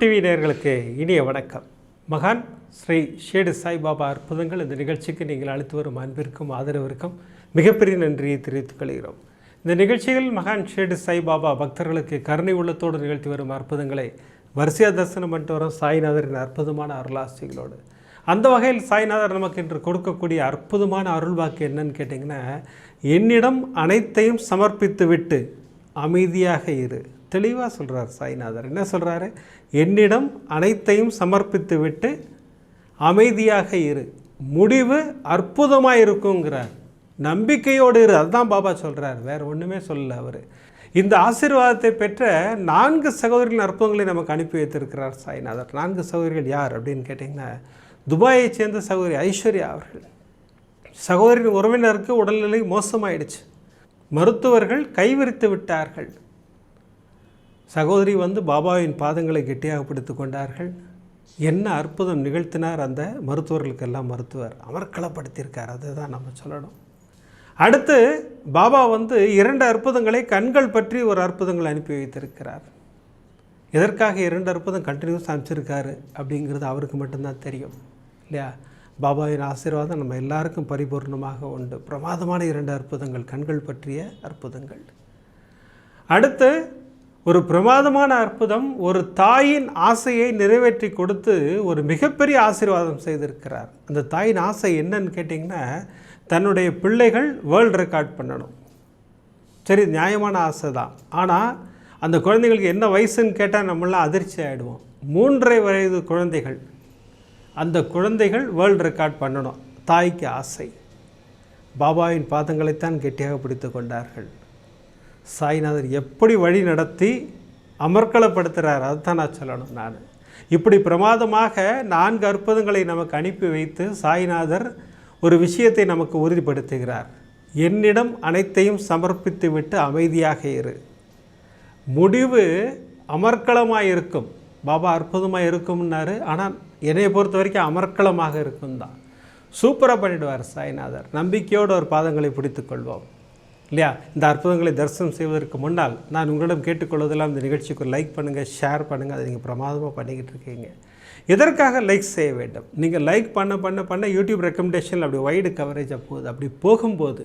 TV நேர்களுக்கு இனிய வணக்கம். மகான் ஸ்ரீ ஷேடு சாய்பாபா அற்புதங்கள் இந்த நிகழ்ச்சிக்கு நீங்கள் அளித்து வரும் அன்பிற்கும் ஆதரவிற்கும் மிகப்பெரிய நன்றியை தெரிவித்துக் கொள்கிறோம். இந்த நிகழ்ச்சியில் மகான் ஷேடு சாய்பாபா பக்தர்களுக்கு கருணை உள்ளத்தோடு நிகழ்த்தி வரும் அற்புதங்களை வரிசையா தரிசனம் பண்ணிட்டு வரும். சாய்நாதரின் அற்புதமான அருளாசிகளோடு. அந்த வகையில் சாய்நாதர் நமக்கு இன்று கொடுக்கக்கூடிய அற்புதமான அருள் வாக்கு என்னன்னு கேட்டிங்கன்னா என்னிடம் அனைத்தையும் சமர்ப்பித்து விட்டு அமைதியாக இரு. தெளிவாக சொல்கிறார் சாய்நாதர். என்ன சொல்கிறாரு என்னிடம் அனைத்தையும் சமர்ப்பித்து விட்டு அமைதியாக இரு. முடிவு அற்புதமாக இருக்குங்கிறார் நம்பிக்கையோடு இரு. அதுதான் பாபா சொல்கிறார் வேறு ஒன்றுமே சொல்லல அவர். இந்த ஆசீர்வாதத்தை பெற்ற நான்கு சகோதரிகளின் அற்புதங்களை நமக்கு அனுப்பி வைத்திருக்கிறார் சாய்நாதர். நான்கு சகோதரிகள் யார் அப்படின்னு கேட்டிங்கன்னா துபாயைச் சேர்ந்த சகோதரி ஐஸ்வர்யா அவர்கள். சகோதரின் உறவினருக்கு உடல்நிலை மோசமாயிடுச்சு. மருத்துவர்கள் கைவிரித்து விட்டார்கள். சகோதரி வந்து பாபாவின் பாதங்களை கெட்டியாக பிடித்து கொண்டார்கள். என்ன அற்புதம் நிகழ்த்தினார் அந்த மருத்துவர்களுக்கெல்லாம் மருத்துவர். அமர்க்களப்படுத்தியிருக்கார் அதை தான் நம்ம சொல்லணும். அடுத்து பாபா வந்து இரண்டு அற்புதங்களை கண்கள் பற்றி ஒரு அற்புதங்களை அனுப்பி வைத்திருக்கிறார். எதற்காக இரண்டு அற்புதம் கண்டினியூஸ் அனுப்பிச்சிருக்காரு அப்படிங்கிறது அவருக்கு மட்டும்தான் தெரியும். இல்லையா? பாபாவின் ஆசீர்வாதம் நம்ம எல்லாருக்கும் பரிபூர்ணமாக உண்டு. பிரமாதமான இரண்டு அற்புதங்கள் கண்கள் பற்றிய அற்புதங்கள். அடுத்து ஒரு பிரமாதமான அற்புதம் ஒரு தாயின் ஆசையை நிறைவேற்றி கொடுத்து ஒரு மிகப்பெரிய ஆசீர்வாதம் செய்திருக்கிறார். அந்த தாயின் ஆசை என்னன்னு கேட்டிங்கன்னா தன்னுடைய பிள்ளைகள் வேர்ல்டு ரெக்கார்ட் பண்ணணும். சரி நியாயமான ஆசை தான் ஆனால் அந்த குழந்தைங்களுக்கு என்ன வயசுன்னு கேட்டால் நம்மளாம் அதிர்ச்சி ஆகிடுவோம் மூன்றரை வயது குழந்தைகள். அந்த குழந்தைகள் வேர்ல்டு ரெக்கார்ட் பண்ணணும். தாய்க்கு ஆசை. பாபாவின் பாதங்களைத்தான் கெட்டியாக பிடித்து கொண்டார்கள். சாய்நாதர் எப்படி வழி நடத்தி அமர்க்கலப்படுத்துகிறார் அதுதான் நான் சொல்லணும் நான். இப்படி பிரமாதமாக நான்கு அற்புதங்களை நமக்கு அனுப்பி வைத்து சாய்நாதர் ஒரு விஷயத்தை நமக்கு உறுதிப்படுத்துகிறார். என்னிடம் அனைத்தையும் சமர்ப்பித்து விட்டு அமைதியாக இரு. முடிவு அமர்க்கலமாக இருக்கும். பாபா அற்புதமாக இருக்கும்னாரு. ஆனால் என்னையை பொறுத்த வரைக்கும் அமர்க்கலமாக இருக்கும் தான் சூப்பராக பண்ணிடுவார் சாய்நாதர். நம்பிக்கையோடு ஒரு பாதங்களை பிடித்துக்கொள்வோம் இல்லையா? இந்த அற்புதங்களை தரிசனம் செய்வதற்கு முன்னால் நான் உங்களிடம் கேட்டுக்கொள்வதெல்லாம் இந்த நிகழ்ச்சிக்கு லைக் பண்ணுங்கள் ஷேர் பண்ணுங்கள் அதை நீங்கள் பிரமாதமாக பண்ணிக்கிட்டு இருக்கீங்க. எதற்காக லைக் செய்ய வேண்டும்? நீங்கள் லைக் பண்ண பண்ண பண்ண யூடியூப் ரெக்கமெண்டேஷன் அப்படி வைடு கவரேஜாக போகுது அப்படி போகும்போது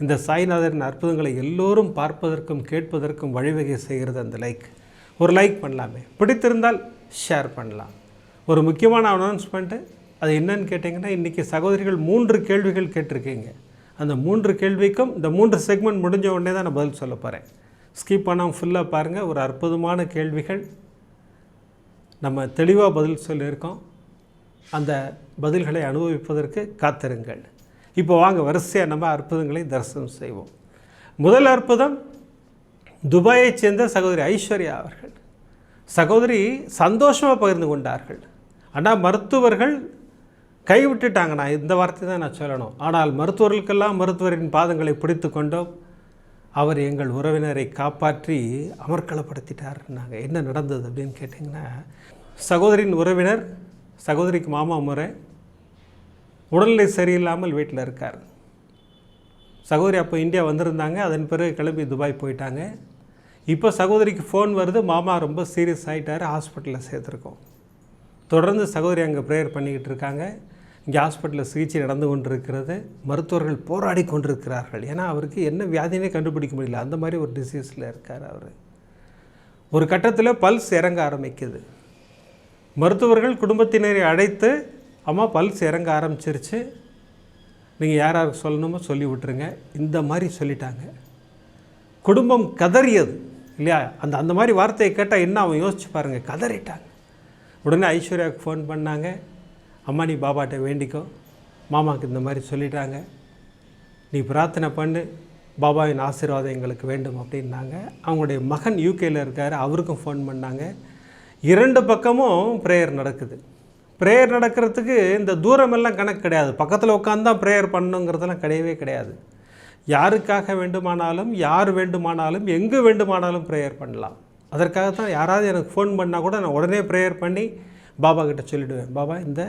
இந்த சாய்நாதரின் அற்புதங்களை எல்லோரும் பார்ப்பதற்கும் கேட்பதற்கும் வழிவகை செய்கிறது அந்த லைக். ஒரு லைக் பண்ணலாமே. பிடித்திருந்தால் ஷேர் பண்ணலாம். ஒரு முக்கியமான அனௌன்ஸ்மெண்ட்டு அது என்னன்னு கேட்டிங்கன்னா இன்றைக்கி சகோதரிகள் மூன்று கேள்விகள் கேட்டிருக்கீங்க. அந்த மூன்று கேள்விக்கும் இந்த மூன்று செக்மெண்ட் முடிஞ்ச உடனே தான் நான் பதில் சொல்ல போகிறேன் ஸ்கிப் பண்ணாமல் ஃபுல்லாக பாருங்கள் ஒரு அற்புதமான கேள்விகள். நம்ம தெளிவாக பதில் சொல்லியிருக்கோம். அந்த பதில்களை அனுபவிப்பதற்கு காத்திருங்கள். இப்போ வாங்க வரிசையாக நம்ம அற்புதங்களை தரிசனம் செய்வோம். முதல் அற்புதம் துபாயைச் சேர்ந்த சகோதரி ஐஸ்வர்யா அவர்கள். சகோதரி சந்தோஷமாக பகிர்ந்து கொண்டார்கள். ஆனால் மருத்துவர்கள் கைவிட்டுட்டாங்க நான் இந்த வார்த்தை தான் நான் சொல்லணும். ஆனால் மருத்துவர்களுக்கெல்லாம் மருத்துவரின் பாதங்களை பிடித்து கொண்டோம். அவர் எங்கள் உறவினரை காப்பாற்றி அமர்க்களப்படுத்திட்டார் நாங்கள் என்ன நடந்தது அப்படின்னு கேட்டிங்கன்னா சகோதரின் உறவினர் சகோதரிக்கு மாமா முறை உடல்நிலை சரியில்லாமல் வீட்டில் இருக்கார். சகோதரி அப்போ இந்தியா வந்திருந்தாங்க. அதன் பிறகு கிளம்பி துபாய் போயிட்டாங்க. இப்போ சகோதரிக்கு ஃபோன் வருது. மாமா ரொம்ப சீரியஸ் ஆகிட்டார் ஹாஸ்பிட்டலில் சேர்த்துருக்கோம். தொடர்ந்து சகோதரி அங்கே ப்ரேயர் பண்ணிக்கிட்டு இருக்காங்க. இங்கே ஹாஸ்பிட்டலில் சிகிச்சை நடந்து கொண்டிருக்கிறது மருத்துவர்கள் போராடி கொண்டிருக்கிறார்கள். ஏன்னா அவருக்கு என்ன வியாதினே கண்டுபிடிக்க முடியல. அந்த மாதிரி ஒரு டிசீஸில் இருக்கார் அவர். ஒரு கட்டத்தில் பல்ஸ் இறங்க ஆரம்பிக்குது. மருத்துவர்கள் குடும்பத்தினரை அழைத்து அம்மா பல்ஸ் இறங்க ஆரம்பிச்சிருச்சு. நீங்கள் யார் யாருக்கு சொல்லணுமோ சொல்லி விட்டுருங்க. இந்த மாதிரி சொல்லிட்டாங்க. குடும்பம் கதறியது இல்லையா? அந்த அந்த மாதிரி வார்த்தையை கேட்டால் என்ன அவன் யோசிச்சு பாருங்கள் கதறிட்டாங்க. உடனே ஐஸ்வர்யாவுக்கு ஃபோன் பண்ணாங்க. அம்மா நீ பாபாட்ட வேண்டிக்கோ. மாமாவுக்கு இந்த மாதிரி சொல்லிட்டாங்க. நீ பிரார்த்தனை பண்ணு. பாபாவின் ஆசீர்வாதம் எங்களுக்கு வேண்டும் அப்படின்னாங்க. அவங்களுடைய மகன் யூகேயில் இருக்கார். அவருக்கும் ஃபோன் பண்ணாங்க. இரண்டு பக்கமும் ப்ரேயர் நடக்குது. ப்ரேயர் நடக்கிறதுக்கு இந்த தூரமெல்லாம் கணக்கு கிடையாது. பக்கத்தில் உட்காந்து தான் ப்ரேயர் பண்ணணுங்கிறதெல்லாம் கிடையவே கிடையாது. யாருக்காக வேண்டுமானாலும் யார் வேண்டுமானாலும் எங்கு வேண்டுமானாலும் ப்ரேயர் பண்ணலாம். அதற்காக தான் யாராவது எனக்கு ஃபோன் பண்ணால் கூட நான் உடனே ப்ரேயர் பண்ணி பாபா கிட்ட சொல்லிவிடுவேன் பாபா இந்த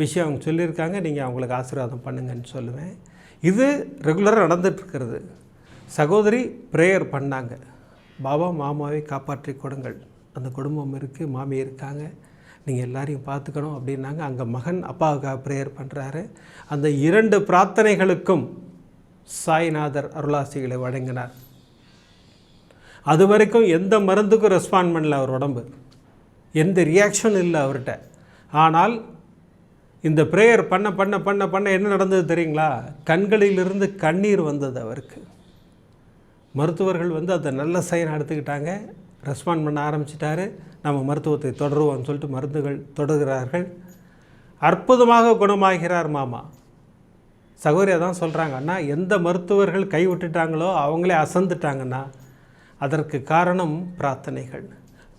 விஷயம் அவங்க சொல்லியிருக்காங்க நீங்கள் அவங்களுக்கு ஆசீர்வாதம் பண்ணுங்கன்னு சொல்லுவேன். இது ரெகுலராக நடந்துட்டுருக்கிறது. சகோதரி ப்ரேயர் பண்ணாங்க. பாபா மாமாவை காப்பாற்றி கொடுங்கள். அந்த குடும்பம் இருக்குது மாமி இருக்காங்க. நீங்கள் எல்லாரையும் பார்த்துக்கணும் அப்படின்னாங்க. அங்கே மகன் அப்பாவுக்காக ப்ரேயர் பண்ணுறாரு அந்த இரண்டு பிரார்த்தனைகளுக்கும் சாய்நாதர் அருளாசிகளை வழங்கினார். அது வரைக்கும் எந்த மருந்துக்கும் ரெஸ்பாண்ட் பண்ணல அவர் உடம்பு. எந்த ரியாக்ஷன் இல்லை அவர்கிட்ட. ஆனால் இந்த ப்ரேயர் பண்ண பண்ண பண்ண பண்ண என்ன நடந்தது தெரியுங்களா? கண்களிலிருந்து கண்ணீர் வந்தது அவருக்கு. மருத்துவர்கள் வந்து அதை நல்ல சைன் எடுத்துக்கிட்டாங்க ரெஸ்பாண்ட் பண்ண ஆரம்பிச்சிட்டாரு. நம்ம மருத்துவத்தை தொடருவோம்னு சொல்லிட்டு மருந்துகள் தொடர்கிறார்கள். அற்புதமாக குணமாகிறார் மாமா. சகோதரியா தான் சொல்கிறாங்க அண்ணா எந்த மருத்துவர்கள் கை விட்டுட்டாங்களோ அவங்களே அசந்துட்டாங்கன்னா அதற்கு காரணம் பிரார்த்தனைகள்.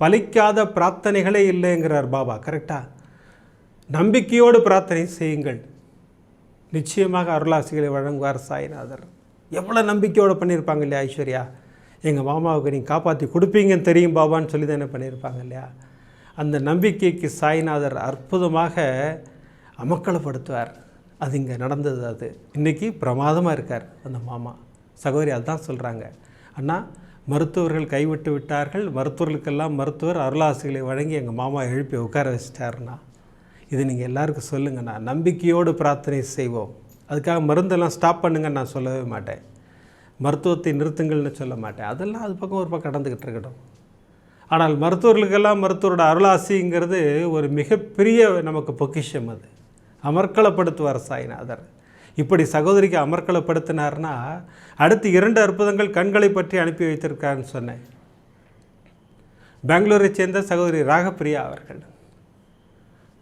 பலிக்காத பிரார்த்தனைகளே இல்லைங்கிறார் பாபா கரெக்டாக நம்பிக்கையோடு பிரார்த்தனை செய்யுங்கள். நிச்சயமாக அருளாசிகளை வழங்குவார் சாய்நாதர் எவ்வளோ நம்பிக்கையோடு பண்ணியிருப்பாங்க இல்லையா ஐஸ்வர்யா? எங்கள் மாமாவுக்கு நீங்கள் காப்பாற்றி கொடுப்பீங்கன்னு தெரியும் பாபான்னு சொல்லி தானே பண்ணியிருப்பாங்க இல்லையா? அந்த நம்பிக்கைக்கு சாய்நாதர் அற்புதமாக அமக்களப்படுத்துவார் அது இங்கே நடந்தது அது. இன்றைக்கி பிரமாதமாக இருக்கார் அந்த மாமா. சகோதரி அதுதான் சொல்கிறாங்க அண்ணா மருத்துவர்கள் கைவிட்டு விட்டார்கள். மருத்துவர்களுக்கெல்லாம் மருத்துவர் அருளாசிகளை வழங்கி எங்கள் மாமா எழுப்பி உட்கார வச்சிட்டாருண்ணா. இது நீங்கள் எல்லாருக்கும் சொல்லுங்கண்ணா நம்பிக்கையோடு பிரார்த்தனை செய்வோம். அதுக்காக மருந்தெல்லாம் ஸ்டாப் பண்ணுங்கன்னு நான் சொல்லவே மாட்டேன். மருத்துவத்தை நிறுத்துங்கள்னு சொல்ல மாட்டேன். அதெல்லாம் அது பக்கம் ஒரு பக்கம் கடந்துக்கிட்டு இருக்கட்டும். ஆனால் மருத்துவர்களுக்கெல்லாம் மருத்துவரோட அருளாசிங்கிறது ஒரு மிகப்பெரிய நமக்கு பொக்கிஷம் அது. அமர்க்களப்படுத்துவார் சாய்நாதர். இப்படி சகோதரிக்கு அமர்க்களப்படுத்தினார்னா அடுத்து இரண்டு அற்புதங்கள் கண்களை பற்றி அனுப்பி வைத்திருக்காருன்னு சொன்னேன். பெங்களூரை சேர்ந்த சகோதரி ராகப்பிரியா அவர்கள்.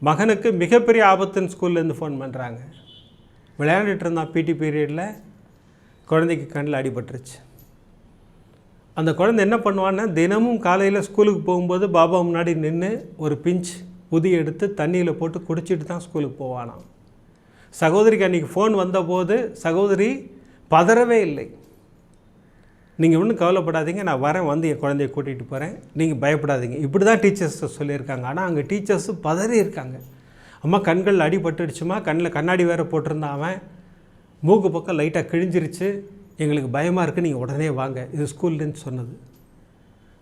மகனுக்கு மிகப்பெரிய ஆபத்துன்னு ஸ்கூல்லேருந்து ஃபோன் பண்ணுறாங்க விளையாண்டுட்டு இருந்தான் பிடி பீரியடில் குழந்தைக்கு கண்ணில் அடிபட்டுருச்சு. அந்த குழந்தை என்ன பண்ணுவான்னா தினமும் காலையில் ஸ்கூலுக்கு போகும்போது பாபா முன்னாடி நின்று ஒரு பிஞ்ச் உதி எடுத்து தண்ணியில் போட்டு குடிச்சிட்டு தான் ஸ்கூலுக்கு போவானாம். சகோதரிக்கு அன்றைக்கி ஃபோன் வந்தபோது சகோதரி பதறவே இல்லை. நீங்கள் ஒன்றும் கவலைப்படாதீங்க. நான் வரேன் வந்து என் குழந்தைய கூட்டிகிட்டு போகிறேன் நீங்கள் பயப்படாதீங்க. இப்படி தான் டீச்சர்ஸ் சொல்லியிருக்காங்க. ஆனால் அங்கே டீச்சர்ஸும் பதறி இருக்காங்க. அம்மா கண்கள் அடிபட்டுடுச்சுமா? கண்ணில் கண்ணாடி வேறு போட்டிருந்தான் அவன். மூக்கு பக்கம் லைட்டாக கிழிஞ்சிருச்சு. எங்களுக்கு பயமாக இருக்குது நீங்கள் உடனே வாங்க. இது ஸ்கூல்லேருந்து சொன்னது.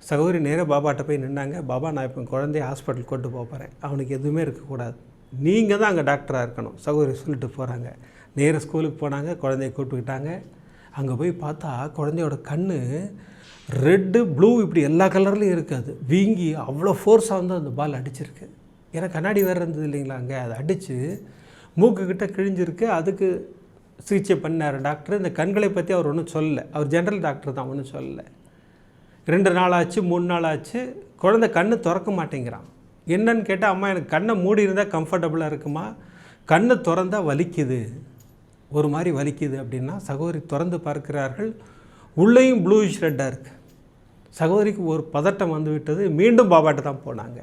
சகோதரி நேராக பாபாட்ட போய் நின்னாங்க. பாபா நான் இப்போ குழந்தைய ஹாஸ்பிட்டல் கொண்டு போக போகிறேன் அவனுக்கு எதுவுமே இருக்கக்கூடாது. நீங்கள் தான் அங்கே டாக்டராக இருக்கணும். சகோதரி சொல்லிட்டு போகிறாங்க நேராக ஸ்கூலுக்கு போனாங்க. குழந்தைய கூப்பிட்டுக்கிட்டாங்க. அங்கே போய் பார்த்தா குழந்தையோட கண் ரெட்டு ப்ளூ இப்படி எல்லா கலர்லேயும் இருக்காது வீங்கி அவ்வளோ ஃபோர்ஸாக வந்து அந்த பால் அடிச்சிருக்கு. ஏன்னா கண்ணாடி வேறு இருந்தது இல்லைங்களா அங்கே? அதை அடித்து மூக்குக்கிட்ட கிழிஞ்சிருக்கு. அதுக்கு சிகிச்சை பண்ணார் டாக்டர் இந்த கண்களை பற்றி அவர் ஒன்றும் சொல்லலை. அவர் ஜென்ரல் டாக்டர் தான் ஒன்றும் சொல்லலை. ரெண்டு நாள் ஆச்சு மூணு நாள் ஆச்சு. குழந்தை கண்ணு திறக்க மாட்டேங்கிறான். என்னன்னு கேட்டால் அம்மா எனக்கு கண்ணை மூடி இருந்தால் கம்ஃபர்டபுளாக இருக்குமா? கண்ணை திறந்தால் வலிக்குது. ஒரு மாதிரி வலிக்குது அப்படின்னா சகோதரி திறந்து பார்க்கிறார்கள். உள்ளேயும் ப்ளூயிஷ் ரெட்டாக இருக்குது சகோதரிக்கு ஒரு பதட்டம் வந்து விட்டது. மீண்டும் பாபாட்ட தான் போனாங்க.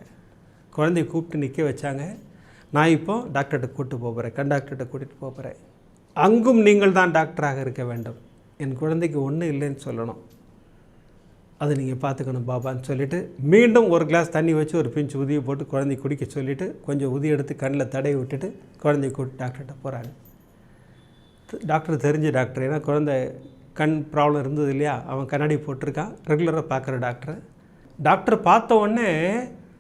குழந்தைய கூப்பிட்டு நிற்க வச்சாங்க. நான் இப்போ டாக்டர்கிட்ட கூப்பிட்டு போகிறேன் கண்டாக்டர்கிட்ட கூட்டிகிட்டு போகிறேன் அங்கும் நீங்கள் தான் டாக்டராக இருக்க வேண்டும். என் குழந்தைக்கு ஒன்றும் இல்லைன்னு சொல்லணும். அதை நீங்கள் பார்த்துக்கணும் பாபான்னு சொல்லிவிட்டு மீண்டும் ஒரு கிளாஸ் தண்ணி வச்சு ஒரு பிஞ்சு உதியை போட்டு குழந்தை குடிக்க சொல்லிவிட்டு கொஞ்சம் உதி எடுத்து கண்ணில் தடவி விட்டுட்டு குழந்தைய கூப்பிட்டு டாக்டர்கிட்ட போகிறாங்க டாக்டர் தெரிஞ்ச டாக்டர். ஏன்னா குழந்தை கண் ப்ராப்ளம் இருந்தது இல்லையா? அவன் கண்ணாடி போட்டிருக்கான். ரெகுலராக பார்க்குற டாக்டர். டாக்டர் பார்த்த உடனே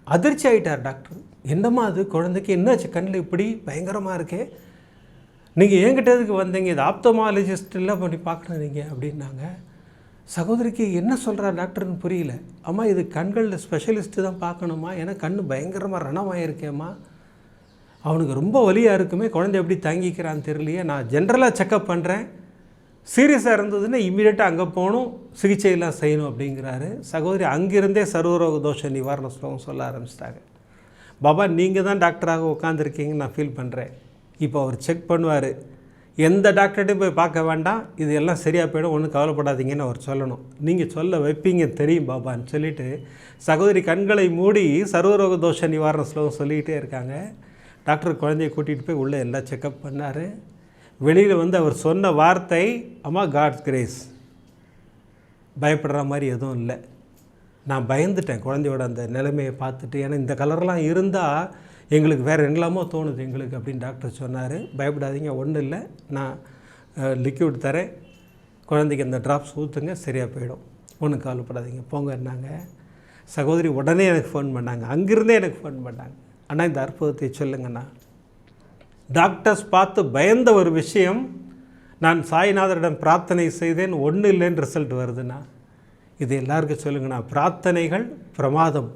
அதிர்ச்சி ஆகிட்டார் டாக்டர். என்னம்மா அது? குழந்தைக்கு என்னாச்சு? கண்ணில் இப்படி பயங்கரமாக இருக்கே. நீங்கள் என்கிட்ட எதுக்கு வந்தீங்க? இது ஆப்தமாலஜிஸ்டெல்லாம் பண்ணி பார்க்குறேன் நீங்கள் அப்படின்னாங்க. சகோதரிக்கு என்ன சொல்கிறா டாக்டர்னு புரியல. அம்மா இது கண்களில் ஸ்பெஷலிஸ்ட்டு தான் பார்க்கணுமா? ஏன்னா கண் பயங்கரமாக ரணமாயிருக்கேம்மா. அவனுக்கு ரொம்ப வலியாக இருக்குமே குழந்தை எப்படி தாங்கிக்கிறான்னு தெரியலையே. நான் ஜென்ரலாக செக்கப் பண்ணுறேன் சீரியஸாக இருந்ததுன்னா இம்மீடியட்டாக அங்கே போகணும் சிகிச்சையெல்லாம் செய்யணும் அப்படிங்கிறாரு. சகோதரி அங்கிருந்தே சர்வரோக தோஷ நிவாரண ஸ்லோகம் சொல்ல ஆரம்பிச்சிட்டாங்க. பாபா நீங்கள் தான் டாக்டராக உட்காந்துருக்கீங்கன்னு நான் ஃபீல் பண்ணுறேன் இப்போ அவர் செக் பண்ணுவார். எந்த டாக்டர்கிட்டையும் போய் பார்க்க வேண்டாம். இது எல்லாம் சரியாக போயிடும். ஒன்றும் கவலைப்படாதீங்கன்னு அவர் சொல்லணும். நீங்கள் சொல்ல வைப்பீங்க தெரியும் பாபான்னு சொல்லிவிட்டு சகோதரி கண்களை மூடி சர்வரோக தோஷ நிவாரண ஸ்லோகம் சொல்லிக்கிட்டே இருக்காங்க. டாக்டர் குழந்தைய கூட்டிகிட்டு போய் உள்ளே எல்லாம் செக்கப் பண்ணார். வெளியில் வந்து அவர் சொன்ன வார்த்தை அம்மா காட்ஸ் கிரேஸ் பயப்படுற மாதிரி எதுவும் இல்லை. நான் பயந்துட்டேன் குழந்தையோட அந்த நிலைமையை பார்த்துட்டு. ஏன்னா இந்த கலர்லாம் இருந்தால் எங்களுக்கு வேறு என்னலாமோ தோணுது எங்களுக்கு அப்படின்னு டாக்டர் சொன்னார். பயப்படாதீங்க ஒன்றும் இல்லை. நான் லிக்யூட் தரேன். குழந்தைக்கு அந்த ட்ராப்ஸ் ஊற்றுங்க சரியாக போயிடும். ஒன்றும் கவலைப்படாதீங்க. போங்க என்னாங்க? சகோதரி உடனே எனக்கு ஃபோன் பண்ணாங்க. அங்கேருந்தே எனக்கு ஃபோன் பண்ணாங்க. அண்ணா இந்த அற்புதத்தை சொல்லுங்கண்ணா. டாக்டர்ஸ் பார்த்து பயந்த ஒரு விஷயம் நான் சாய்நாதரிடம் பிரார்த்தனை செய்தேன் ஒன்றும் இல்லைன்னு ரிசல்ட் வருதுண்ணா. இது எல்லாருக்கும் சொல்லுங்கண்ணா. பிரார்த்தனைகள் பிரமாதம்.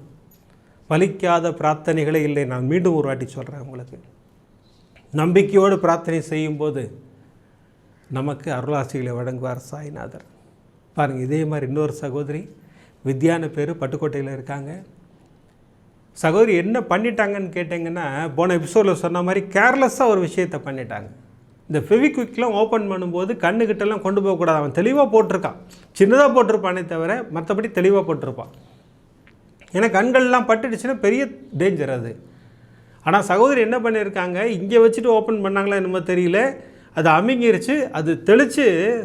பலிக்காத பிரார்த்தனைகளே இல்லை. நான் மீண்டும் ஒரு வாட்டி சொல்கிறேன் உங்களுக்கு. நம்பிக்கையோடு பிரார்த்தனை செய்யும்போது நமக்கு அருளாசிகளை வழங்குவார் சாய்நாதர். பாருங்கள் இதே மாதிரி இன்னொரு சகோதரி வித்யான பேர் பட்டுக்கோட்டையில் இருக்காங்க. சகோதரி என்ன பண்ணிட்டாங்கன்னு கேட்டிங்கன்னா போன எபிசோடில் சொன்ன மாதிரி கேர்லெஸ்ஸாக ஒரு விஷயத்தை பண்ணிட்டாங்க. இந்த ஃபெவிக்விக்லாம் ஓப்பன் பண்ணும்போது கண்ணுக்கிட்டலாம் கொண்டு போகக்கூடாது. அவன் தெளிவாக போட்டிருக்கான். சின்னதாக போட்டிருப்பானே தவிர மற்றபடி தெளிவாக போட்டிருப்பான். ஏன்னா கண்கள்லாம் பட்டுடுச்சுன்னா பெரிய டேஞ்சர் அது. ஆனால் சகோதரி என்ன பண்ணியிருக்காங்க? இங்கே வச்சுட்டு ஓப்பன் பண்ணாங்களா என்னமோ தெரியல. அது அமுங்கிருச்சு. அது தெளித்து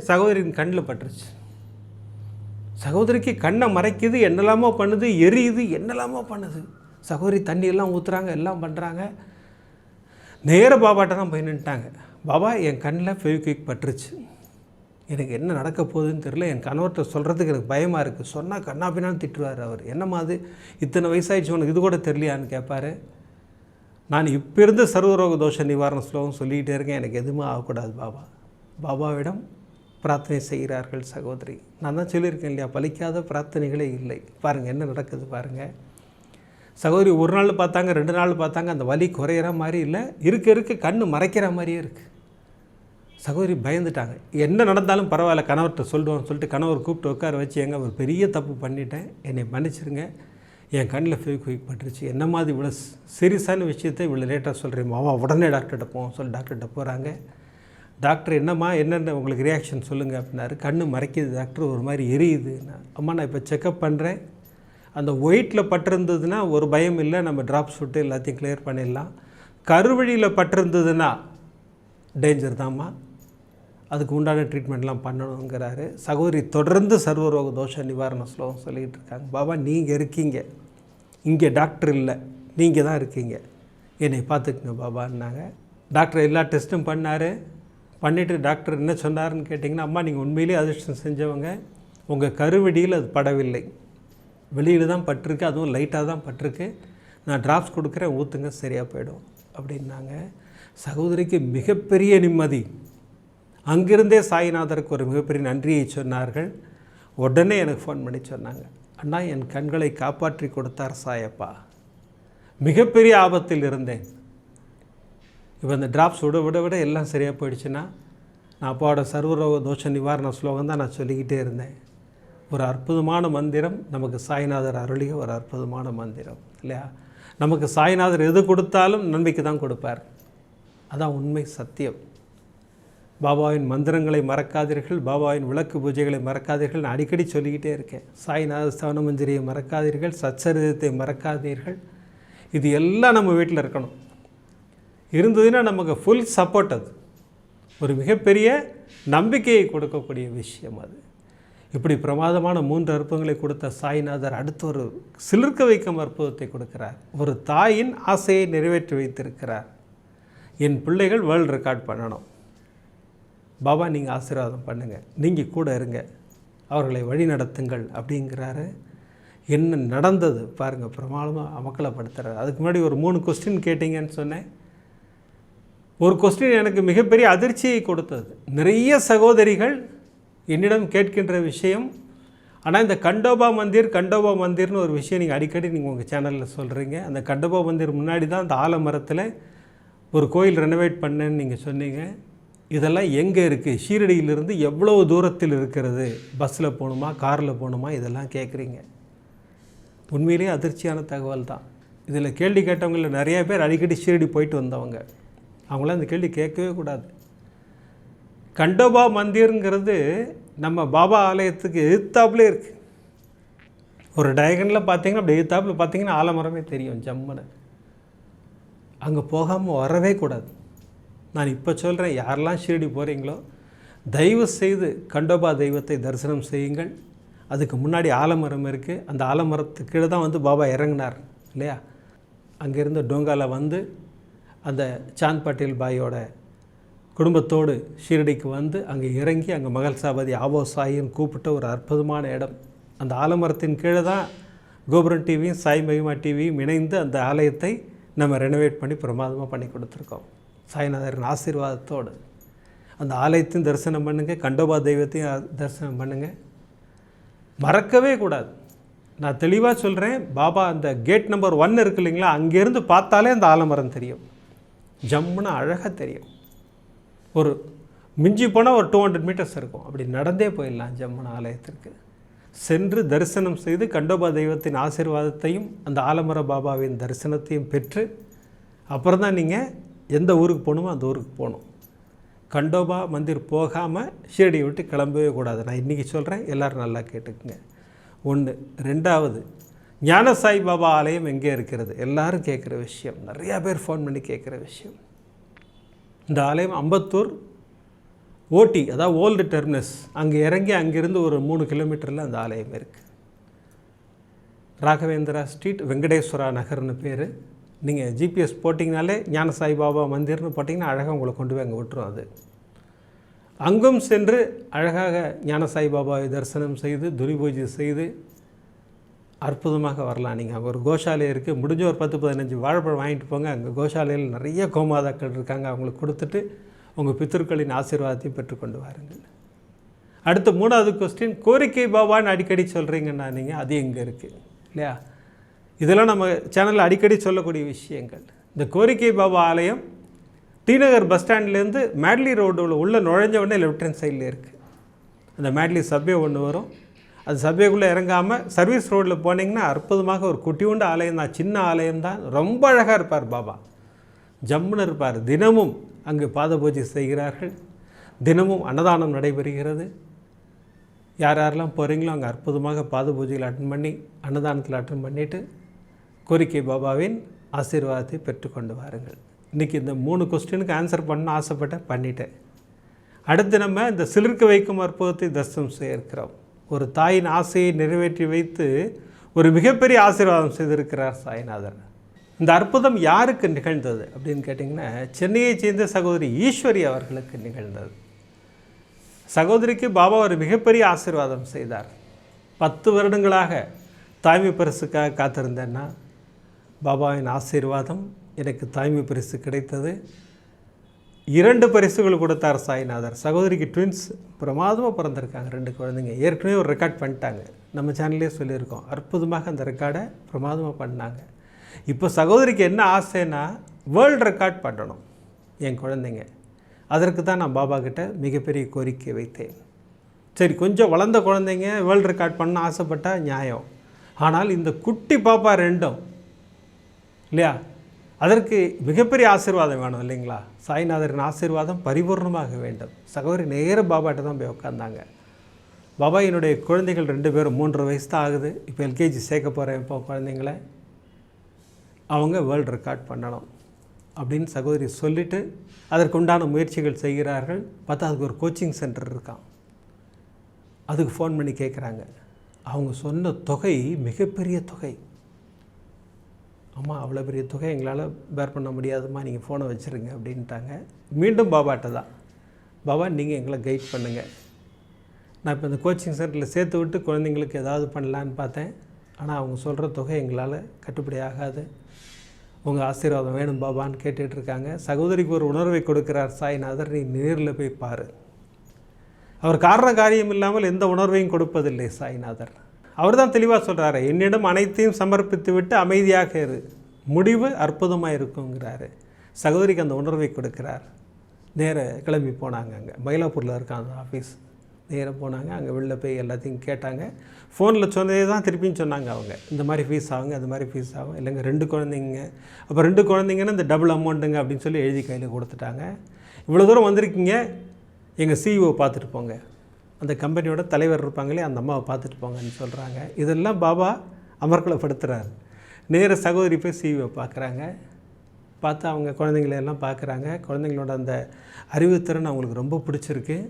சகோதரியின் கண்ணில் பட்டுருச்சு. சகோதரிக்கு கண்ணை மறைக்குது என்னெல்லாமோ பண்ணுது எரியுது என்னெல்லாமோ பண்ணுது. சகோதரி தண்ணியெல்லாம் ஊற்றுறாங்க எல்லாம் பண்ணுறாங்க நேர பாபாட்ட தான் போய் நின்ட்டாங்க பாபா என் கண்ணில் ஃபெவிக்விக் பட்டுருச்சு. எனக்கு என்ன நடக்க போகுதுன்னு தெரில என் கணவர்கிட்ட சொல்கிறதுக்கு எனக்கு பயமாக இருக்குது சொன்னால் கண்ணா பின்னான்னு திட்டுவார் அவர். என்னம்மா அது? இத்தனை வயசாகிடுச்சு உனக்கு இது கூட தெரியலையான்னு கேட்பார் நான் இப்போ இருந்து சர்வரோக தோஷ நிவாரண ஸ்லோகம் சொல்லிக்கிட்டே இருக்கேன். எனக்கு எதுவுமே ஆகக்கூடாது பாபா. பாபாவிடம் பிரார்த்தனை செய்கிறார்கள் சகோதரி. நான் தான் சொல்லியிருக்கேன் இல்லையா? பலிக்காத பிரார்த்தனைகளே இல்லை. பாருங்கள் என்ன நடக்குது பாருங்கள் சகோதரி ஒரு நாள் பார்த்தாங்க ரெண்டு நாள் பார்த்தாங்க அந்த வலி குறையிற மாதிரி இல்லை. இருக்க இருக்க கண் மறைக்கிற மாதிரியே இருக்குது சகோதரி பயந்துட்டாங்க. என்ன நடந்தாலும் பரவாயில்ல கணவர்கிட்ட சொல்லுவோம்னு சொல்லிட்டு கணவர் கூப்பிட்டு உட்கார வச்சு எங்கே ஒரு பெரிய தப்பு பண்ணிட்டேன். என்னை மன்னிச்சிருங்க. என் கண்ணில் ஃபெவிக்விக் பட்டுருச்சு. என்ன மாதிரி இவ்வளோ சீரியஸான விஷயத்தை இவ்வளோ லேட்டாக சொல்கிறேன் மாமா உடனே டாக்டர்கிட்ட போவோம் சொல்லி டாக்டர்கிட்ட போகிறாங்க டாக்டர் என்னம்மா என்னென்ன உங்களுக்கு ரியாக்ஷன் சொல்லுங்கள் அப்படின்னாரு. கண்ணு மறைக்கிது டாக்டர் ஒரு மாதிரி எரியுது நான் அம்மா நான் இப்போ செக்கப் பண்ணுறேன் அந்த ஒயிட்டில் பட்டிருந்ததுன்னா ஒரு பயம் இல்லை நம்ம ட்ராப்ஸ் விட்டு எல்லாத்தையும் கிளியர் பண்ணிடலாம். கருவழியில் பட்டிருந்ததுன்னா டேஞ்சர் தாம்மா. அதுக்கு உண்டான ட்ரீட்மெண்ட்லாம் பண்ணணுங்கிறாரு. சகோதரி தொடர்ந்து சர்வரோக தோஷ நிவாரண ஸ்லோகம் சொல்லிகிட்டு இருக்காங்க. பாபா நீங்கள் இருக்கீங்க. இங்கே டாக்டர் இல்லை. நீங்கள் தான் இருக்கீங்க. என்னை பார்த்துக்குங்க பாபான்னாங்க. டாக்டர் எல்லா டெஸ்ட்டும் பண்ணார். பண்ணிவிட்டு டாக்டர் என்ன சொன்னார்னு கேட்டிங்கன்னா அம்மா நீங்கள் உண்மையிலேயே அதிர்ஷ்டம் செஞ்சவங்க. உங்கள் கருவடியில் அது படவில்லை. வெளியில் தான் பட்டிருக்கு அதுவும் லைட்டாக தான் பட்டிருக்கு. நான் ட்ராப்ஸ் கொடுக்குறேன் ஊற்றுங்க சரியாக போயிடும் அப்படின்னாங்க. சகோதரிக்கு மிகப்பெரிய நிம்மதி. அங்கிருந்தே சாய்நாதருக்கு ஒரு மிகப்பெரிய நன்றியை சொன்னார்கள். உடனே எனக்கு ஃபோன் பண்ணி சொன்னாங்க. அண்ணா என் கண்களை காப்பாற்றி கொடுத்தார் சாயப்பா. மிகப்பெரிய ஆபத்தில் இருந்தேன். இப்போ இந்த ட்ராப்ஸ் விட விட விட எல்லாம் சரியாக போயிடுச்சுன்னா நான் அப்பாவோட சர்வரோக தோஷ நிவாரண ஸ்லோகம் தான் நான் சொல்லிக்கிட்டே இருந்தேன். ஒரு அற்புதமான மந்திரம். நமக்கு சாய்நாதர் அருளிய ஒரு அற்புதமான மந்திரம். இல்லையா? நமக்கு சாய்நாதர் எது கொடுத்தாலும் நன்மைக்கு தான் கொடுப்பார். அதான் உண்மை சத்தியம். பாபாவின் மந்திரங்களை மறக்காதீர்கள். பாபாவின் விளக்கு பூஜைகளை மறக்காதீர்கள். நான் அடிக்கடி சொல்லிக்கிட்டே இருக்கேன். சாய்நாத சவனமஞ்சரியை மறக்காதீர்கள். சச்சரிதத்தை மறக்காதீர்கள். இது எல்லாம் நம்ம வீட்டில் இருக்கணும். இருந்ததுன்னா நமக்கு ஃபுல் சப்போர்ட் அது. ஒரு மிகப்பெரிய நம்பிக்கையை கொடுக்கக்கூடிய விஷயம் அது. இப்படி பிரமாதமான மூன்று அற்புதங்களை கொடுத்த சாய்நாதர் அடுத்த ஒரு சிலிர்க்க வைக்கும் அற்புதத்தை கொடுக்கிறார். ஒரு தாயின் ஆசையை நிறைவேற்றி வைத்திருக்கிறார். என் பிள்ளைகள் வேர்ல்டு ரெக்கார்ட் பண்ணணும். பாபா நீங்கள் ஆசீர்வாதம் பண்ணுங்கள் நீங்கள் கூட இருங்க. அவர்களை வழி நடத்துங்கள் அப்படிங்கிறாரு. என்ன நடந்தது பாருங்கள் பிரமாதமாக அமக்கலப்படுத்துறாரு. அதுக்கு முன்னாடி ஒரு மூணு கொஸ்டின் கேட்டீங்கன்னு சொன்னேன். ஒரு கொஸ்டின் எனக்கு மிகப்பெரிய அதிர்ச்சியை கொடுத்தது. நிறைய சகோதரிகள் என்னிடம் கேட்கின்ற விஷயம் ஆனால் இந்த கண்டோபா மந்திர் கண்டோபா மந்திர்னு ஒரு விஷயம் நீங்கள் அடிக்கடி நீங்கள் உங்கள் சேனலில் சொல்கிறீங்க அந்த கண்டோபா மந்திர் முன்னாடி தான் அந்த ஆலமரத்தில் ஒரு கோயில் ரெனோவேட் பண்ணேன்னு நீங்கள் சொன்னீங்க. இதெல்லாம் எங்கே இருக்குது ஷீரடியிலிருந்து எவ்வளோ தூரத்தில் இருக்கிறது? பஸ்ஸில் போகணுமா? காரில் போகணுமா? இதெல்லாம் கேட்குறீங்க உண்மையிலேயே அதிர்ச்சியான தகவல் தான். இதில் கேள்வி கேட்டவங்களில் நிறையா பேர் அடிக்கடி ஷீரடி போயிட்டு வந்தவங்க. அவங்களாம் இந்த கேள்வி கேட்கவே கூடாது. கண்டோபா மந்திருங்கிறது நம்ம பாபா ஆலயத்துக்கு எதிர்த்தாப்புலே இருக்குது ஒரு டயகனில் பார்த்தீங்கன்னா அப்படி எழுத்தாப்புல பார்த்தீங்கன்னா ஆலமரமே தெரியும் ஜம்முன்னு. அங்கே போகாமல் வரவே கூடாது. நான் இப்போ சொல்கிறேன் யாரெல்லாம் ஷீரடி போகிறீங்களோ தயவு செய்து கண்டோபா தெய்வத்தை தரிசனம் செய்யுங்கள். அதுக்கு முன்னாடி ஆலமரம் இருக்குது அந்த ஆலமரத்துக்கு கீழே தான் வந்து பாபா இறங்கினார் இல்லையா? அங்கேருந்து டோங்காவில் வந்து அந்த சாந்த் பாட்டீல் பாயோட குடும்பத்தோடு ஷீரடிக்கு வந்து அங்கே இறங்கி அங்கே மகள் சாபதி ஆபோ சாயின்னு கூப்பிட்ட ஒரு அற்புதமான இடம். அந்த ஆலமரத்தின் கீழே தான் கோபுரம் டிவியும் சாய் மகிமா டிவியும் இணைந்து அந்த ஆலயத்தை நம்ம ரெனோவேட் பண்ணி பிரமாதமாக பண்ணி கொடுத்துருக்கோம். சாய்நாதரின் ஆசீர்வாதத்தோடு. அந்த ஆலயத்தையும் தரிசனம் பண்ணுங்கள் கண்டோபா தெய்வத்தையும் தரிசனம் பண்ணுங்கள் மறக்கவே கூடாது. நான் தெளிவாக சொல்கிறேன் பாபா அந்த கேட் நம்பர் ஒன் இருக்கு இல்லைங்களா அங்கேருந்து பார்த்தாலே அந்த ஆலமரம் தெரியும். ஜம்முன்னு அழகாக தெரியும். ஒரு மிஞ்சி போனால் ஒரு டூ ஹண்ட்ரட் மீட்டர்ஸ் இருக்கும். அப்படி நடந்தே போயிடலாம் ஜம்முன ஆலயத்திற்கு. சென்று தரிசனம் செய்து கண்டோபா தெய்வத்தின் ஆசீர்வாதத்தையும் அந்த ஆலமர பாபாவின் தரிசனத்தையும் பெற்று அப்புறம் தான் நீங்கள் எந்த ஊருக்கு போகணுமோ அந்த ஊருக்கு போகணும். கண்டோபா மந்திர் போகாமல் ஷீரடியை விட்டு கிளம்பவே கூடாது. நான் இன்றைக்கி சொல்கிறேன் எல்லோரும் நல்லா கேட்டுக்குங்க. ஒன்று ரெண்டாவது ஞான சாய் பாபா ஆலயம் எங்கே இருக்கிறது? எல்லோரும் கேட்குற விஷயம். நிறையா பேர் ஃபோன் பண்ணி கேட்குற விஷயம். இந்த ஆலயம் அம்பத்தூர் ஓட்டி அதாவது ஓல்டு டெர்மினஸ் அங்கே இறங்கி அங்கேருந்து ஒரு மூணு கிலோமீட்டரில் அந்த ஆலயம் இருக்குது ராகவேந்திரா ஸ்ட்ரீட் வெங்கடேஸ்வரா நகர்னு பேர். நீங்கள் ஜிபிஎஸ் போட்டிங்கனாலே ஞான சாய்பாபா மந்திர்னு போட்டிங்கன்னா அழகாக உங்களை கொண்டு போய் அங்கே விட்டுரும் அது. அங்கும் சென்று அழகாக ஞான சாய்பாபாவை தரிசனம் செய்து துரி பூஜை செய்து அற்புதமாக வரலாம். நீங்கள் ஒரு கோஷாலை இருக்குது முடிஞ்ச ஒரு பத்து பதினஞ்சு வாழைப்பழம் வாங்கிட்டு போங்க. அங்கே கோஷாலையில் நிறைய கோமாதாக்கள் இருக்காங்க. அவங்களுக்கு கொடுத்துட்டு உங்கள் பித்தர்களின் ஆசீர்வாதத்தையும் பெற்றுக்கொண்டு வாருங்கள். அடுத்த மூணாவது கொஸ்டின் கோரிக்கை பாபான்னு அடிக்கடி சொல்கிறீங்கன்னா நீங்கள் அது எங்கே இருக்குது இல்லையா? இதெல்லாம் நம்ம சேனலில் அடிக்கடி சொல்லக்கூடிய விஷயங்கள். இந்த கோரிக்கை பாபா ஆலயம் டிநகர் பஸ் ஸ்டாண்ட்லேருந்து மேட்லி ரோடு உள்ள நுழைஞ்ச உடனே லெஃப்ட் ஹேண்ட் சைடில் இருக்குது அந்த மேட்லி சப்வே ஒன்று வரும். அது சபைக்குள்ளே இறங்காமல் சர்வீஸ் ரோட்டில் போனீங்கன்னா அற்புதமாக ஒரு குட்டியுண்டு ஆலயம் தான் சின்ன ஆலயம் தான். ரொம்ப அழகாக இருப்பார் பாபா. ஜம்முன்னு இருப்பார். தினமும் அங்கு பாத பூஜை செய்கிறார்கள். தினமும் அன்னதானம் நடைபெறுகிறது. யார் யாரெல்லாம் போகிறீங்களோ அங்கே அற்புதமாக பாத பூஜையில் அட்டன் பண்ணி அன்னதானத்தில் அட்டன் பண்ணிவிட்டு கோரிக்கை பாபாவின் ஆசீர்வாதத்தை பெற்றுக்கொண்டு வாருங்கள். இன்றைக்கி இந்த மூணு கொஸ்டினுக்கு ஆன்சர் பண்ண ஆசைப்பட்டேன் பண்ணிட்டேன். அடுத்து நம்ம இந்த சிலிர்க்க வைக்கும் அற்புதத்தை தரிசனம் செய்ய இருக்கிறோம். ஒரு தாயின் ஆசையை நிறைவேற்றி வைத்து ஒரு மிகப்பெரிய ஆசீர்வாதம் செய்திருக்கிறார் சாய்நாதர் இந்த அற்புதம் யாருக்கு நிகழ்ந்தது அப்படின்னு கேட்டிங்கன்னா சென்னையைச் சேர்ந்த சகோதரி ஈஸ்வரி அவர்களுக்கு நிகழ்ந்தது. சகோதரிக்கு பாபா ஒரு மிகப்பெரிய ஆசீர்வாதம் செய்தார். பத்து வருடங்களாக தாய்மை பரிசுக்காக காத்திருந்தேன்னா பாபாவின் ஆசீர்வாதம் எனக்கு தாய்மை பரிசு கிடைத்தது. இரண்டு பரிசுகள் கொடுத்தார் சாய்நாதர். சகோதரிக்கு ட்வின்ஸ் பிரமாதமாக பிறந்திருக்காங்க ரெண்டு குழந்தைங்க. ஏற்கனவே ஒரு ரெக்கார்ட் பண்ணிட்டாங்க. நம்ம சேனல்லே சொல்லியிருக்கோம். அற்புதமாக அந்த ரெக்கார்டை பிரமாதமாக பண்ணாங்க. இப்போ சகோதரிக்கு என்ன ஆசைன்னா வேர்ல்டு ரெக்கார்ட் பண்ணணும். என் குழந்தைங்க. அதற்கு தான் நான் பாபா கிட்ட மிகப்பெரிய கோரிக்கை வைத்தேன். சரி கொஞ்சம் வளர்ந்த குழந்தைங்க வேர்ல்டு ரெக்கார்ட் பண்ண ஆசைப்பட்டா நியாயம். ஆனால் இந்த குட்டி பாப்பா ரெண்டும் இல்லையா? அதற்கு மிகப்பெரிய ஆசீர்வாதம் வேணும் இல்லைங்களா? சாய்நாதரின் ஆசீர்வாதம் பரிபூர்ணமாக வேண்டும். சகோதரி நேர பாபாட்ட தான் போய் உட்காந்தாங்க பாபா என்னுடைய குழந்தைகள் ரெண்டு பேரும் மூன்று வயசு தான் ஆகுது. இப்போ எல்கேஜி சேர்க்க போகிறேன் இப்போ குழந்தைங்கள. அவங்க வேர்ல்டு ரெக்கார்ட் பண்ணணும் அப்படின்னு சகோதரி சொல்லிவிட்டு அதற்குண்டான முயற்சிகள் செய்கிறார்கள். பார்த்தா அதுக்கு ஒரு கோச்சிங் சென்டர் இருக்கான் அதுக்கு ஃபோன் பண்ணி கேட்குறாங்க. அவங்க சொன்ன தொகை மிகப்பெரிய தொகை. அம்மா அவ்வளோ பெரிய தொகை எங்களால் பேர் பண்ண முடியாதும்மா நீங்கள் ஃபோனை வச்சுருங்க அப்படின்ட்டாங்க. மீண்டும் பாபாட்ட தான். பாபா நீங்கள் எங்களை கைட் பண்ணுங்கள் நான் இப்போ இந்த கோச்சிங் சென்டரில் சேர்த்து விட்டு குழந்தைங்களுக்கு ஏதாவது பண்ணலான்னு பார்த்தேன். ஆனால் அவங்க சொல்கிற தொகை எங்களால் கட்டுப்படி ஆகாது. உங்கள் ஆசீர்வாதம் வேணும் பாபான்னு கேட்டுட்ருக்காங்க சகோதரிக்கு ஒரு உணர்வை கொடுக்கிறார் சாய்நாதர். நீ நேரில் போய் பாரு. அவர் காரண காரியம் இல்லாமல் எந்த உணர்வையும் கொடுப்பதில்லை சாய்நாதர். அவர் தான் தெளிவாக சொல்கிறாரு என்னிடம் அனைத்தையும் சமர்ப்பித்து விட்டு அமைதியாக இரு. முடிவு அற்புதமாக இருக்குங்கிறாரு. சகோதரிக்கு அந்த உணர்வை கொடுக்கிறார். நேர கிளம்பி போனாங்க அங்கே. மயிலாப்பூரில் இருக்கான் அந்த ஆஃபீஸ் நேராக போனாங்க அங்கே வெளில போய் எல்லாத்தையும் கேட்டாங்க. ஃபோனில் சொன்னதே தான் திருப்பியும் சொன்னாங்க அவங்க. இந்த மாதிரி ஃபீஸ் ஆகுங்க அந்த மாதிரி ஃபீஸ் ஆகும். இல்லைங்க ரெண்டு குழந்தைங்க. அப்போ ரெண்டு குழந்தைங்கன்னா இந்த டபுள் அமௌண்ட்டுங்க அப்படின்னு சொல்லி எழுதி கையில் கொடுத்துட்டாங்க. இவ்வளோ தூரம் வந்திருக்கீங்க. எங்கள் சிஇஓ பார்த்துட்டு போங்க. அந்த கம்பெனியோட தலைவர் இருப்பாங்களே அந்த அம்மாவை பார்த்துட்டு போங்கன்னு சொல்கிறாங்க இதெல்லாம் பாபா அமர்க்கலப்படுத்துகிறார் நேர சகோதரி போய் சிஇஓ பார்க்குறாங்க. பார்த்து அவங்க குழந்தைங்களையெல்லாம் பார்க்குறாங்க. குழந்தைங்களோட அந்த அறிவுத்திறன் அவங்களுக்கு ரொம்ப பிடிச்சிருக்கு.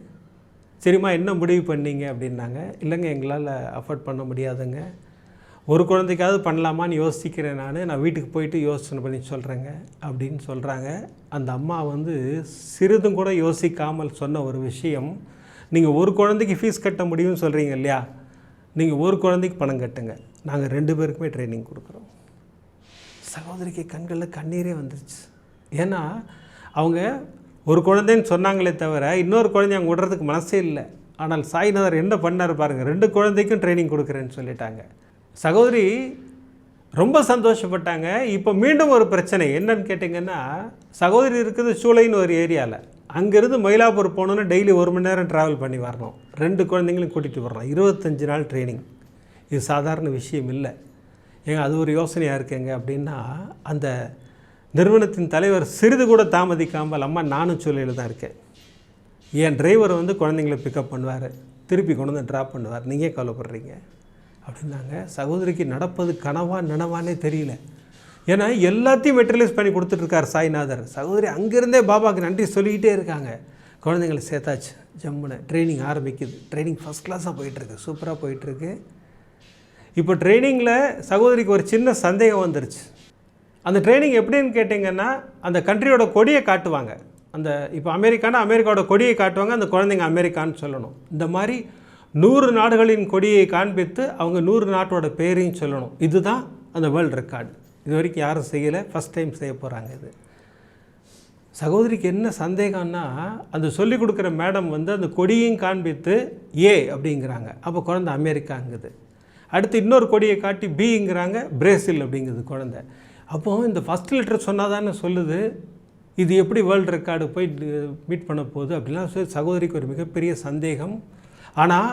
சரிம்மா என்ன முடிவு பண்ணீங்க அப்படின்னாங்க. இல்லைங்க எங்களால் அஃபோர்ட் பண்ண முடியாதுங்க. ஒரு குழந்தைக்காவது பண்ணலாமான்னு யோசிக்கிறேன் நான். நான் வீட்டுக்கு போயிட்டு யோசனை பண்ணி சொல்கிறேங்க அப்படின்னு சொல்கிறாங்க அந்த அம்மா வந்து சிறிதும் கூட யோசிக்காமல் சொன்ன ஒரு விஷயம் நீங்கள் ஒரு குழந்தைக்கு ஃபீஸ் கட்ட முடியும்னு சொல்கிறீங்க இல்லையா? நீங்கள் ஒரு குழந்தைக்கு பணம் கட்டுங்க. நாங்கள் ரெண்டு பேருக்குமே ட்ரைனிங் கொடுக்குறோம். சகோதரிக்கு கண்களில் கண்ணீரே வந்துருச்சு. ஏன்னா அவங்க ஒரு குழந்தைன்னு சொன்னாங்களே தவிர இன்னொரு குழந்தை அவங்க விடுறதுக்கு மனசே இல்லை. ஆனால் சாய்நாதர் என்ன பண்ணார் பாருங்கள் ரெண்டு குழந்தைக்கும் ட்ரைனிங் கொடுக்குறேன்னு சொல்லிட்டாங்க. சகோதரி ரொம்ப சந்தோஷப்பட்டாங்க. இப்போ மீண்டும் ஒரு பிரச்சனை என்னன்னு கேட்டிங்கன்னா சகோதரி இருக்குது சூளைன்னு ஒரு ஏரியாவில் அங்கேருந்து மயிலாப்பூர் போனோன்னா டெய்லி ஒரு மணி நேரம் ட்ராவல் பண்ணி வரணும். ரெண்டு குழந்தைங்களையும் கூட்டிகிட்டு வரணும். இருபத்தஞ்சி நாள் ட்ரைனிங் இது சாதாரண விஷயம் இல்லை. ஏங்க அது ஒரு யோசனையாக இருக்குங்க அப்படின்னா அந்த நிறுவனத்தின் தலைவர் சிறிது கூட தாமதிக்காமல் அம்மா நானும் சூழலில் தான் இருக்கேன். என் டிரைவர் வந்து குழந்தைங்கள பிக்கப் பண்ணுவார். திருப்பி கொண்டு வந்து ட்ராப் பண்ணுவார். நீங்கள் கவலைப்படுறீங்க? அப்படின்னாங்க. சகோதரிக்கு நடப்பது கனவா நினவானே தெரியல. ஏன்னா எல்லாத்தையும் மெட்டீரியலைஸ் பண்ணி கொடுத்துட்ருக்கார் சாய்நாதர். சகோதரி அங்கேருந்தே பாபாவுக்கு நன்றி சொல்லிக்கிட்டே இருக்காங்க. குழந்தைங்களை சேர்த்தாச்சு. ஜம்முன்னு ட்ரைனிங் ஆரம்பிக்குது. ட்ரைனிங் ஃபஸ்ட் கிளாஸாக போயிட்டுருக்கு சூப்பராக போயிட்டுருக்கு இப்போ ட்ரைனிங்கில் சகோதரிக்கு ஒரு சின்ன சந்தேகம் வந்துருச்சு. அந்த ட்ரைனிங் எப்படின்னு கேட்டிங்கன்னா அந்த கண்ட்ரியோட கொடியை காட்டுவாங்க. அந்த இப்போ அமெரிக்கானா அமெரிக்காவோட கொடியை காட்டுவாங்க. அந்த குழந்தைங்க அமெரிக்கான்னு சொல்லணும். இந்த மாதிரி நூறு நாடுகளின் கொடியை காண்பித்து அவங்க நூறு நாட்டோட பேரையும் சொல்லணும். இதுதான் அந்த வேர்ல்டு ரெக்கார்டு இது வரைக்கும் யாரும் செய்யலை. ஃபஸ்ட் டைம் செய்ய போகிறாங்க இது. சகோதரிக்கு என்ன சந்தேகம்னா அந்த சொல்லிக் கொடுக்குற மேடம் வந்து அந்த கொடியையும் காண்பித்து ஏ அப்படிங்கிறாங்க. அப்போ குழந்த அமெரிக்காங்குது. அடுத்து இன்னொரு கொடியை காட்டி பிங்கிறாங்க பிரேசில் அப்படிங்குது குழந்த. அப்போது இந்த ஃபஸ்ட் லெட்டர் சொன்னால் தானே சொல்லுது. இது எப்படி வேர்ல்டு ரெக்கார்டு போய் மீட் பண்ண போகுது அப்படிலாம் சகோதரிக்கு ஒரு மிகப்பெரிய சந்தேகம். ஆனால்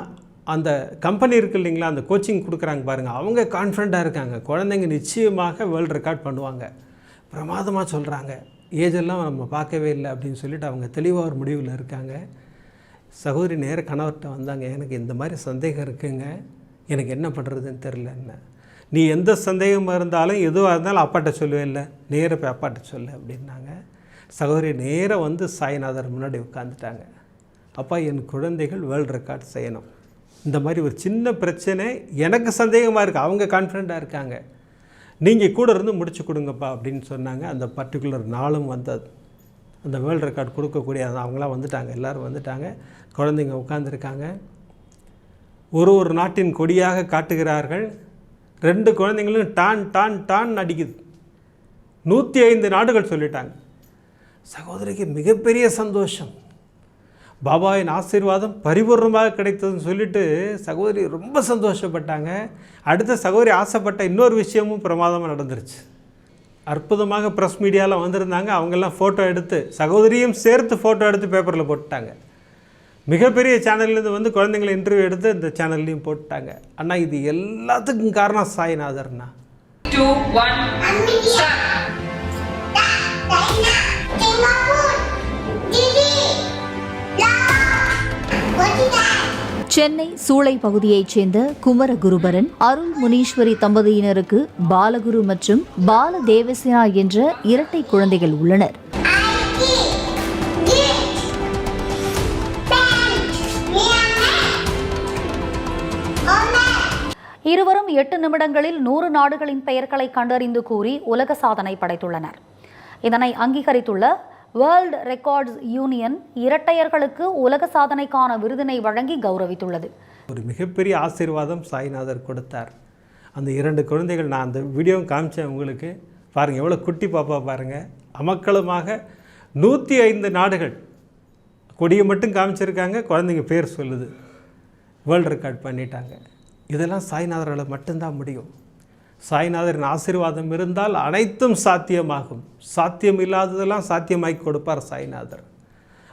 அந்த கம்பெனி இருக்கு இல்லைங்களா அந்த கோச்சிங் கொடுக்குறாங்க பாருங்கள் அவங்க கான்ஃபிடண்ட்டாக இருக்காங்க. குழந்தைங்க நிச்சயமாக வேர்ல்டு ரெக்கார்ட் பண்ணுவாங்க. பிரமாதமாக சொல்கிறாங்க ஏஜெல்லாம் நம்ம பார்க்கவே இல்லை அப்படின்னு சொல்லிட்டு அவங்க தெளிவாக ஒரு முடிவில் இருக்காங்க. சகோதரி நேர கணவர்கிட்ட வந்தாங்க. எனக்கு இந்த மாதிரி சந்தேகம் இருக்குங்க. எனக்கு என்ன பண்ணுறதுன்னு தெரிலன்னு நீ எந்த சந்தேகமாக இருந்தாலும் எதுவாக இருந்தாலும் அப்பாட்ட சொல்லவே இல்லை. நேராக போய் அப்பாட்ட சொல்லு அப்படின்னாங்க. சகோதரி நேராக வந்து சாய்நாதர் முன்னாடி உட்காந்துட்டாங்க அப்பா என் குழந்தைகள் வேர்ல்டு ரெக்கார்ட் செய்யணும். இந்த மாதிரி ஒரு சின்ன பிரச்சனை எனக்கு சந்தேகமாக இருக்குது அவங்க கான்ஃபிடெண்ட்டாக இருக்காங்க. நீங்கள் கூட இருந்து முடிச்சு கொடுங்கப்பா அப்படின்னு சொன்னாங்க. அந்த பர்டிகுலர் நாளும் வந்தது. அந்த வேர்ல்டு ரெக்கார்ட் கொடுக்கக்கூடிய அந்த அவங்களாம் வந்துட்டாங்க. எல்லோரும் வந்துட்டாங்க. குழந்தைங்க உட்காந்துருக்காங்க ஒரு ஒரு நாட்டின் கொடியாக காட்டுகிறார்கள். ரெண்டு குழந்தைங்களும் டான் டான் டான் அடிக்குது. நூற்றி ஐந்து நாடுகள் சொல்லிட்டாங்க. சகோதரிக்கு மிகப்பெரிய சந்தோஷம். பாபாவின் ஆசீர்வாதம் பரிபூர்ணமாக கிடைத்ததுன்னு சொல்லிட்டு சகோதரி ரொம்ப சந்தோஷப்பட்டாங்க. அடுத்த சகோதரி ஆசைப்பட்ட இன்னொரு விஷயமும் பிரமாதமாக நடந்துருச்சு. அற்புதமாக ப்ரெஸ் மீடியாவில் வந்திருந்தாங்க. அவங்கெல்லாம் ஃபோட்டோ எடுத்து சகோதரியும் சேர்த்து ஃபோட்டோ எடுத்து பேப்பரில் போட்டுட்டாங்க. மிகப்பெரிய சேனல்லேருந்து வந்து குழந்தைங்களை இன்டர்வியூ எடுத்து இந்த சேனல்லையும் போட்டுட்டாங்க. அண்ணா இது எல்லாத்துக்கும் காரணம் சாய்நாதர்ண்ணா two, one, சென்னை சூளை பகுதியைச் சேர்ந்த குமரகுருபரன் அருள் முனீஸ்வரி தம்பதியினருக்கு பாலகுரு மற்றும் பால தேவசேனா என்ற இரட்டை குழந்தைகள் உள்ளனர். இருவரும் எட்டு நிமிடங்களில் நூறு நாடுகளின் பெயர்களை கண்டறிந்து கூறி உலக சாதனை படைத்துள்ளனர். இதனை அங்கீகரித்துள்ள வேர்ல்ட் ரெக்கார்ட்ஸ் யூனியன் இரட்டையர்களுக்கு உலக சாதனைக்கான விருதினை வழங்கி கௌரவித்துள்ளது. ஒரு மிகப்பெரிய ஆசீர்வாதம் சாய்நாதர் கொடுத்தார். அந்த இரண்டு குழந்தைகள் நான் அந்த வீடியோ காமிச்சேன் உங்களுக்கு. பாருங்கள் எவ்வளோ குட்டி பாப்பா பாருங்கள் அமக்களுமாக நூற்றி ஐந்து நாடுகள் கொடியை மட்டும் காமிச்சிருக்காங்க. குழந்தைங்க பேர் சொல்லுது. வேர்ல்டு ரெக்கார்ட் பண்ணிட்டாங்க. இதெல்லாம் சாய்நாதரால் மட்டும்தான் முடியும். சாய்நாதரின் ஆசீர்வாதம் இருந்தால் அனைத்தும் சாத்தியமாகும். சாத்தியம் இல்லாததெல்லாம் சாத்தியமாக்கி கொடுப்பார் சாய்நாதர்.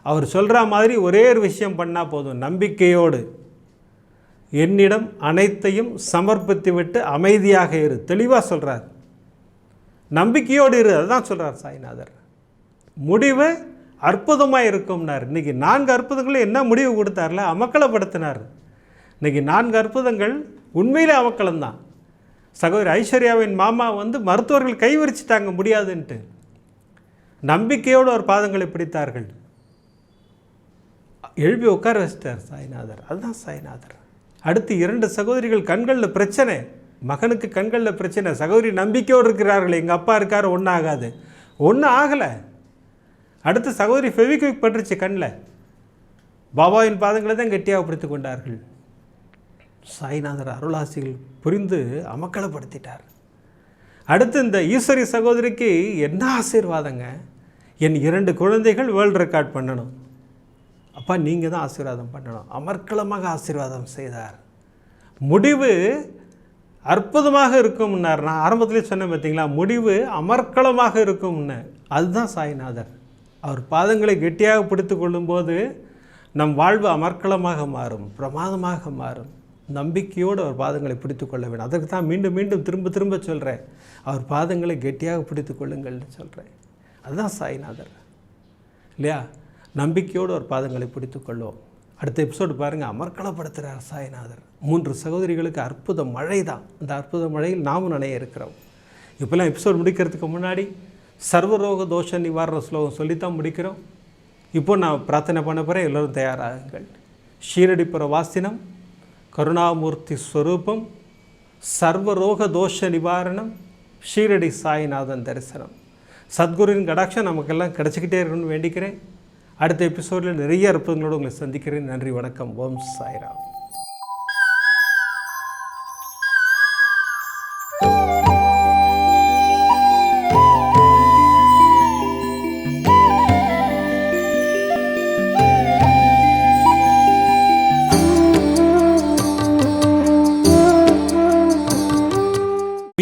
அவர் சொல்கிற மாதிரி ஒரே ஒரு விஷயம் பண்ணால் போதும் நம்பிக்கையோடு. என்னிடம் அனைத்தையும் சமர்ப்பித்து விட்டு அமைதியாக இரு. தெளிவாக சொல்கிறார் நம்பிக்கையோடு இரு அதுதான் சொல்கிறார் சாய்நாதர். முடிவு அற்புதமாக இருக்கும்னார். இன்றைக்கி நான்கு அற்புதங்களும் என்ன முடிவு கொடுத்தார்ல? அமக்கலப்படுத்தினார். இன்றைக்கி நான்கு அற்புதங்கள் உண்மையிலே அமக்கலம்தான். சகோதரி ஐஸ்வர்யாவின் மாமா வந்து மருத்துவர்கள் கைவிரிச்சிட்டாங்க முடியாதுன்ட்டு. நம்பிக்கையோடு ஒரு பாதங்களை பிடித்தார்கள். எழுப்பி உட்கார வச்சிட்டார் சாய்நாதர். அதுதான் சாய்நாதர். அடுத்து இரண்டு சகோதரிகள் கண்களில் பிரச்சனை. மகனுக்கு கண்களில் பிரச்சனை. சகோதரி நம்பிக்கையோடு இருக்கிறார்கள். எங்கள் அப்பா இருக்கார் ஒன்றும் ஆகாது. ஒன்றும் ஆகலை. அடுத்து சகோதரி ஃபெவிக்விக் பட்டுருச்சு கண்ணில் பாபாவின் பாதங்களை தான் கெட்டியாக பிடித்து கொண்டார்கள். சாய்நாதர் அருளாசிகள் புரிந்து அமக்களப்படுத்திட்டார் அடுத்து இந்த ஈஸ்வரி சகோதரிக்கு என்ன ஆசீர்வாதங்க? என் இரண்டு குழந்தைகள் வேர்ல்டு ரெக்கார்ட் பண்ணணும். அப்பா நீங்கள் தான் ஆசீர்வாதம் பண்ணணும். அமர்க்களமாக ஆசீர்வாதம் செய்தார். முடிவு அற்புதமாக இருக்கும்னார். நான் ஆரம்பத்திலே சொன்னேன் பார்த்தீங்களா முடிவு அமர்க்களமாக இருக்கும்னு. அதுதான் சாய்நாதர். அவர் பாதங்களை கெட்டியாக பிடித்து கொள்ளும்போது நம் வாழ்வு அமர்க்களமாக மாறும் பிரமாதமாக மாறும். நம்பிக்கையோடு அவர் பாதங்களை பிடித்து கொள்ள வேண்டும். அதற்கு தான் மீண்டும் மீண்டும் திரும்ப திரும்ப சொல்கிறேன் அவர் பாதங்களை கெட்டியாக பிடித்து கொள்ளுங்கள்னு சொல்கிறேன் அதுதான் சாய்நாதர். இல்லையா? நம்பிக்கையோடு ஒரு பாதங்களை பிடித்து கொள்வோம். அடுத்த எபிசோடு பாருங்கள் அமர்க்களப்படுத்துகிறார் சாய்நாதர். மூன்று சகோதரிகளுக்கு அற்புத மழை தான் அந்த அற்புத மழையில் நாமும் நனைய இருக்கிறோம். இப்போல்லாம் எபிசோடு முடிக்கிறதுக்கு முன்னாடி சர்வரோக தோஷ நிவாரண ஸ்லோகம் சொல்லித்தான் முடிக்கிறோம். இப்போ நான் பிரார்த்தனை பண்ண போகிறேன் எல்லோரும் தயாராகுங்கள். ஷீரடிப்புற வாசினம். கருணாமூர்த்தி ஸ்வரூபம் சர்வரோக தோஷ நிவாரணம் ஷீரடி சாய்நாதன் தரிசனம். சத்குருவின் கடாட்சம் நமக்கெல்லாம் கிடச்சிக்கிட்டே இருக்கணும்னு வேண்டிக்கிறேன். அடுத்த எபிசோடில் நிறைய அற்புதங்களோடு உங்களை சந்திக்கிறேன். நன்றி வணக்கம். ஓம் சாய்ராம்.